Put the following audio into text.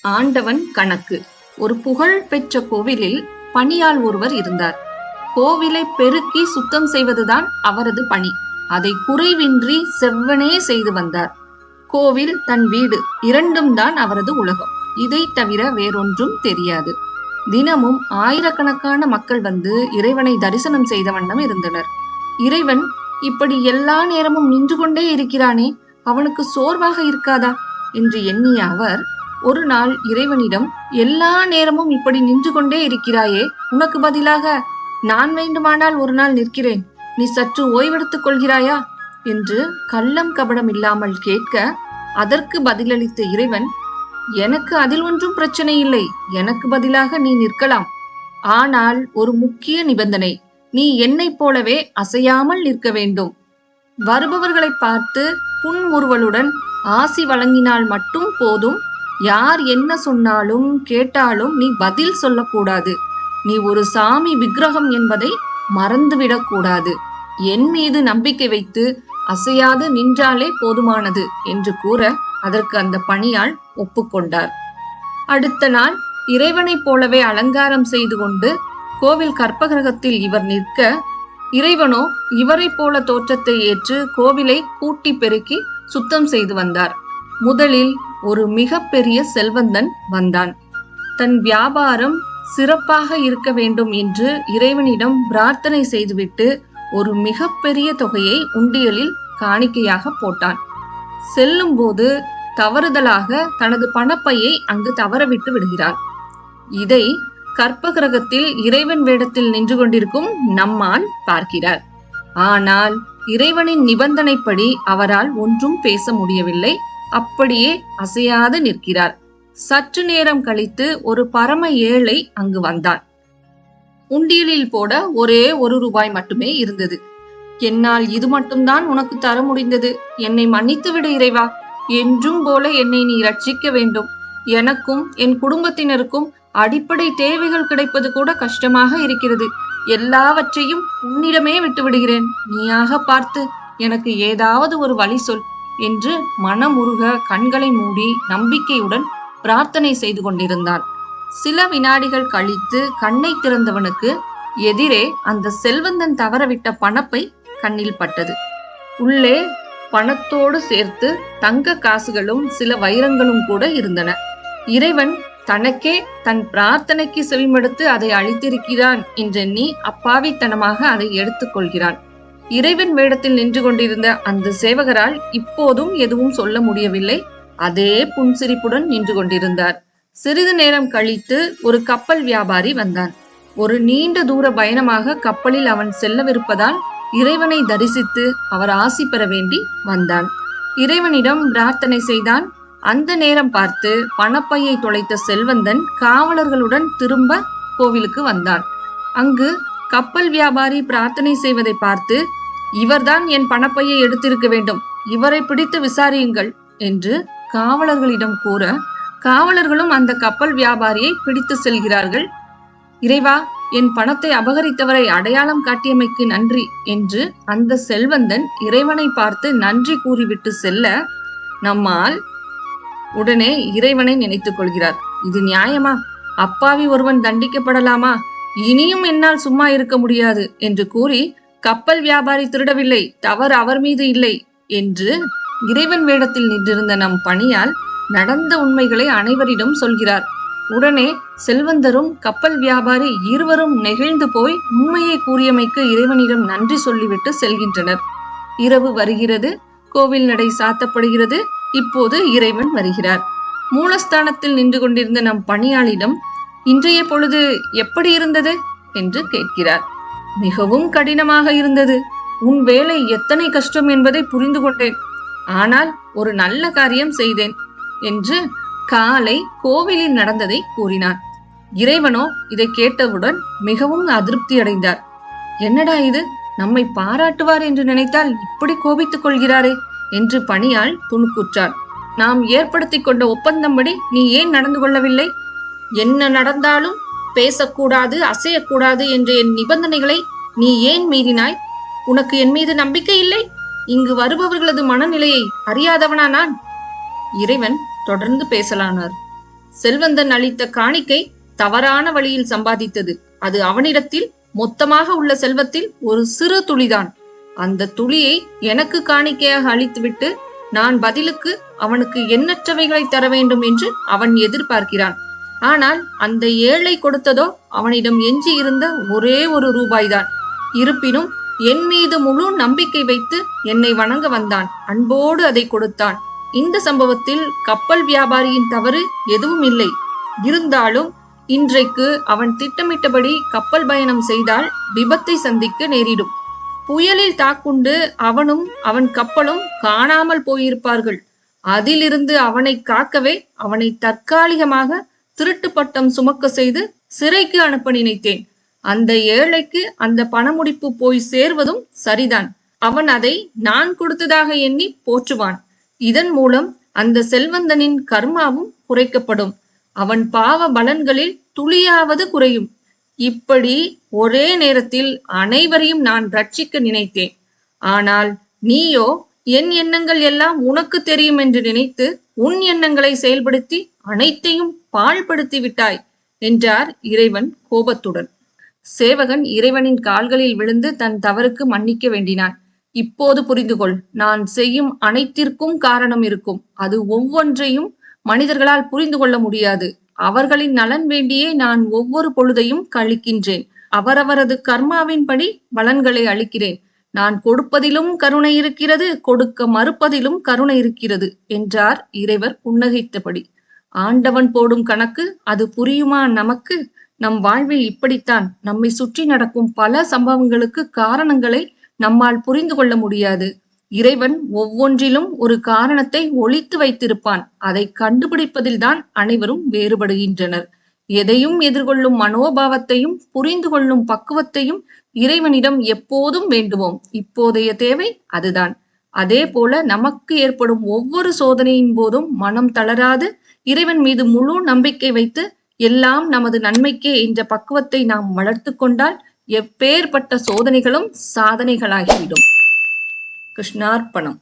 ஆண்டவன் கணக்கு. ஒரு புகழ் பெற்ற கோவிலில் பணியாள் ஒருவர் இருந்தார். கோவிலை பெருக்கி சுத்தம் செய்வதுதான் அவரது பணி. அதை குறைவின்றி செவ்வனே செய்து வந்தார். கோவில் தன் வீடு இரண்டும் தான் அவரது உலகம். இதை தவிர வேறொன்றும் தெரியாது. தினமும் ஆயிரக்கணக்கான மக்கள் வந்து இறைவனை தரிசனம் செய்த வண்ணம் இருந்தனர். இறைவன் இப்படி எல்லா நேரமும் நின்று கொண்டே இருக்கிறானே அவனுக்கு சோர்வாக இருக்காதா? என்று எண்ணிய அவர் ஒரு நாள் இறைவனிடம் எல்லா நேரமும் இப்படி நின்று கொண்டே இருக்கிறாயே உனக்கு பதிலாக நான் வேண்டுமானால் ஒரு நாள் நிற்கிறேன். நீ சற்று ஓய்வெடுத்துக் கொள்கிறாயா? என்று கள்ளம் கபடம் இல்லாமல் கேட்க அதற்கு பதிலளித்த இறைவன் எனக்கு அதில் ஒன்றும் பிரச்சனை இல்லை எனக்கு பதிலாக நீ நிற்கலாம். ஆனால் ஒரு முக்கிய நிபந்தனை நீ என்னைப் போலவே அசையாமல் நிற்க வேண்டும். வருபவர்களை பார்த்து புன்முறுவலுடன் ஆசி வழங்கினால் மட்டும் போதும் யார் என்ன சொன்னாலும் கேட்டாலும் நீ பதில் சொல்லக்கூடாது. நீ ஒரு சாமி விக்கிரகம் என்பதை மறந்துவிடக்கூடாது. என் மீது நம்பிக்கை வைத்து அசையாது நின்றாலே போதுமானது என்று கூற அதற்கு அந்த பணியாள் ஒப்புக்கொண்டார். அடுத்த நாள் இறைவனைப் போலவே அலங்காரம் செய்து கொண்டு கோவில் கற்பகிரகத்தில் இவர் நிற்க இறைவனோ இவரைப் போல தோற்றத்தை ஏற்று கோவிலை கூட்டி பெருக்கி சுத்தம் செய்து வந்தார். முதலில் ஒரு மிகப்பெரிய செல்வந்தன் வந்தான். தன் வியாபாரம் சிறப்பாக இருக்க வேண்டும் என்று இறைவனிடம் பிரார்த்தனை செய்துவிட்டு ஒரு மிகப்பெரிய தொகையை உண்டியலில் காணிக்கையாக போட்டான். செல்லும்போது தவறுதலாக தனது பணப்பையை அங்கு தவறவிட்டு விடுகிறார். இதை கற்பகிரகத்தில் இறைவன் வேடத்தில் நின்று கொண்டிருக்கும் நம்மான் பார்க்கிறார். ஆனால் இறைவனின் நிபந்தனைப்படி அவரால் ஒன்றும் பேச முடியவில்லை. அப்படியே அசையாது நிற்கிறார். சற்று நேரம் கழித்து ஒரு பரம ஏழை அங்கு வந்தார். உண்டியலில் போட ஒரே ஒரு ரூபாய் மட்டுமே இருந்தது. என்னால் இது மட்டும்தான் உனக்கு தர முடிந்தது. என்னை மன்னித்து விடு இறைவா. என்றும் போல என்னை நீ ரட்சிக்க வேண்டும். எனக்கும் என் குடும்பத்தினருக்கும் அடிப்படை தேவைகள் கிடைப்பது கூட கஷ்டமாக இருக்கிறது. எல்லாவற்றையும் உன்னிடமே விட்டு விடுகிறேன். நீயாக பார்த்து எனக்கு ஏதாவது ஒரு வழி சொல். என்று மனமுருக கண்களை மூடி நம்பிக்கையுடன் பிரார்த்தனை செய்து கொண்டிருந்தான் சில வினாடிகள் கழித்து கண்ணை திறந்தவனுக்கு எதிரே அந்த செல்வந்தன் தவறவிட்ட பணப்பை கண்ணில் பட்டது. உள்ளே பணத்தோடு சேர்த்து தங்க காசுகளும் சில வைரங்களும் கூட இருந்தன. இறைவன் தனக்கே தன் பிரார்த்தனைக்கு செவிமடுத்து அதை அளித்திருக்கிறான் என்றெண்ணி அப்பாவித்தனமாக அதை எடுத்துக்கொள்கிறான். இறைவன் வேடத்தில் நின்று கொண்டிருந்த அந்த சேவகரால் இப்போதும் எதுவும் சொல்ல முடியவில்லை. அதே புன்சிரிப்புடன் நின்று கொண்டிருந்தார். சிறிது நேரம் கழித்து ஒரு கப்பல் வியாபாரி வந்தான். ஒரு நீண்ட தூர பயணமாக கப்பலில் அவன் செல்லவிருப்பதால் இறைவனை தரிசித்து அவர் ஆசி பெற வேண்டி வந்தான். இறைவனிடம் பிரார்த்தனை செய்தான். அந்த நேரம் பார்த்து பணப்பையை தொலைத்த செல்வந்தன் காவலர்களுடன் திரும்ப கோவிலுக்கு வந்தான். அங்கு கப்பல் வியாபாரி பிரார்த்தனை செய்வதை பார்த்து இவர்தான் என் பணப்பையை எடுத்திருக்க வேண்டும். இவரை பிடித்து விசாரியுங்கள் என்று காவலர்களிடம் கூற காவலர்களும் அந்த கப்பல் வியாபாரியை பிடித்து செல்கிறார்கள். இறைவா என் பணத்தை அபகரித்தவரை அடையாளம் காட்டியமைக்கு நன்றி என்று அந்த செல்வந்தன் இறைவனை பார்த்து நன்றி கூறிவிட்டு செல்ல நம்மால் உடனே இறைவனை நினைத்துக் கொள்கிறார். இது நியாயமா? அப்பாவி ஒருவன் தண்டிக்கப்படலாமா? இனியும் என்னால் சும்மா இருக்க முடியாது என்று கூறி கப்பல் வியாபாரி திருடவில்லை தவறு அவர் மீது இல்லை என்று இறைவன் வேடத்தில் நின்றிருந்த நம் பணியால் நடந்த உண்மைகளை அனைவரிடம் சொல்கிறார். உடனே செல்வந்தரும் கப்பல் வியாபாரி இருவரும் நெகிழ்ந்து போய் உண்மையை கூறியமைக்கு இறைவனிடம் நன்றி சொல்லிவிட்டு செல்கின்றனர். இரவு வருகிறது கோவில் நடை சாத்தப்படுகிறது இப்போது இறைவன் வருகிறார். மூலஸ்தானத்தில் நின்று கொண்டிருந்த நம் பணியாளிடம் இன்றைய பொழுது எப்படி இருந்தது? என்று கேட்கிறார். மிகவும் கடினமாக இருந்தது. உன் வேலை எத்தனை கஷ்டம் என்பதை புரிந்து கொண்டேன். ஆனால் ஒரு நல்ல காரியம் செய்தேன் என்று காலை கோவிலில் நடந்ததை கூறினான். இறைவனோ இதை கேட்டவுடன் மிகவும் அதிருப்தி அடைந்தார். என்னடா இது? நம்மை பாராட்டுவார் என்று நினைத்தால் இப்படி கோபித்துக் கொள்கிறாரே என்று பணியால் துணுக்குற்றார் நாம் ஏற்படுத்திக் கொண்ட ஒப்பந்தம்படி நீ ஏன் நடந்து கொள்ளவில்லை? என்ன நடந்தாலும் பேசக்கூடாது அசையக்கூடாது என்ற என் நிபந்தனைகளை நீ ஏன் மீறினாய்? உனக்கு என் மீது நம்பிக்கை இல்லை? இங்கு வருபவர்களது மனநிலையை அறியாதவனா நான்? இறைவன் தொடர்ந்து பேசலானார். செல்வந்தன் அளித்த காணிக்கை தவறான வழியில் சம்பாதித்தது. அது அவனிடத்தில் மொத்தமாக உள்ள செல்வத்தில் ஒரு சிறு துளிதான். அந்த துளியை எனக்கு காணிக்கையாக அளித்துவிட்டு நான் பதிலுக்கு அவனுக்கு எண்ணற்றவைகளை தர வேண்டும் என்று அவன் எதிர்பார்க்கிறான். ஆனால் அந்த ஏழை கொடுத்ததோ அவனிடம் எஞ்சி இருந்த ஒரே ஒரு ரூபாய்தான். இருப்பினும் என் மீது முழு நம்பிக்கை வைத்து என்னை வணங்க வந்தான். அன்போடு அதை கொடுத்தான். இந்த சம்பவத்தில் கப்பல் வியாபாரியின் தவறு எதுவும் இல்லை. இருந்தாலும் இன்றைக்கு அவன் திட்டமிட்டபடி கப்பல் பயணம் செய்தால் விபத்தை சந்திக்க நேரிடும். புயலில் தாக்குண்டு அவனும் அவன் கப்பலும் காணாமல் போயிருப்பார்கள். அதிலிருந்து அவனை காக்கவே அவனை தற்காலிகமாக திருட்டு பட்டம் சுமக்க செய்து சிறைக்கு அனுப்ப நினைத்தேன். அந்த ஏழைக்கு அந்த பணமுடிப்பு போய் சேர்வதும் சரிதான். அவன் அதை நான் கொடுத்ததாக எண்ணி போற்றுவான். இதன் மூலம் அந்த செல்வந்தனின் கர்மாவும் குறைக்கப்படும். அவன் பாவ பலன்களில் துளியாவது குறையும். இப்படி ஒரே நேரத்தில் அனைவரையும் நான் ரட்சிக்க நினைத்தேன். ஆனால் நீயோ என் எண்ணங்கள் எல்லாம் உனக்கு தெரியும் என்று நினைத்து உன் எண்ணங்களை செயல்படுத்தி அனைத்தையும் பாழ்படுத்தி விட்டாய் என்றார் இறைவன் கோபத்துடன். சேவகன் இறைவனின் கால்களில் விழுந்து தன் தவறுக்கு மன்னிக்க வேண்டினான். இப்போது புரிந்து கொள் நான் செய்யும் அனைத்திற்கும் காரணம் இருக்கும். அது ஒவ்வொன்றையும் மனிதர்களால் புரிந்து கொள்ள முடியாது. அவர்களின் நலன் வேண்டியே நான் ஒவ்வொரு பொழுதையும் கழிக்கின்றேன். அவரவரது கர்மாவின்படி பலன்களை அளிக்கிறேன். நான் கொடுப்பதிலும் கருணை இருக்கிறது கொடுக்க மறுப்பதிலும் கருணை இருக்கிறது என்றார் இறைவர் புன்னகைத்தபடி. ஆண்டவன் போடும் கணக்கு அது புரியுமா நமக்கு? நம் வாழ்வில் இப்படித்தான். நம்மை சுற்றி நடக்கும் பல சம்பவங்களுக்கு காரணங்களை நம்மால் புரிந்து கொள்ள முடியாது. இறைவன் ஒவ்வொன்றிலும் ஒரு காரணத்தை ஒழித்து வைத்திருப்பான். அதை கண்டுபிடிப்பதில்தான் அனைவரும் வேறுபடுகின்றனர். எதையும் எதிர்கொள்ளும் மனோபாவத்தையும் புரிந்து கொள்ளும் பக்குவத்தையும் இறைவனிடம் எப்போதும் வேண்டுவோம். இப்போதைய தேவை அதுதான். அதே போல நமக்கு ஏற்படும் ஒவ்வொரு சோதனையின் போதும் மனம் தளராது இறைவன் மீது முழு நம்பிக்கை வைத்து எல்லாம் நமது நன்மைக்கே என்ற பக்குவத்தை நாம் வளர்த்து கொண்டால் எப்பேற்பட்ட சோதனைகளும் சாதனைகளாகிவிடும். கிருஷ்ணார்ப்பணம்.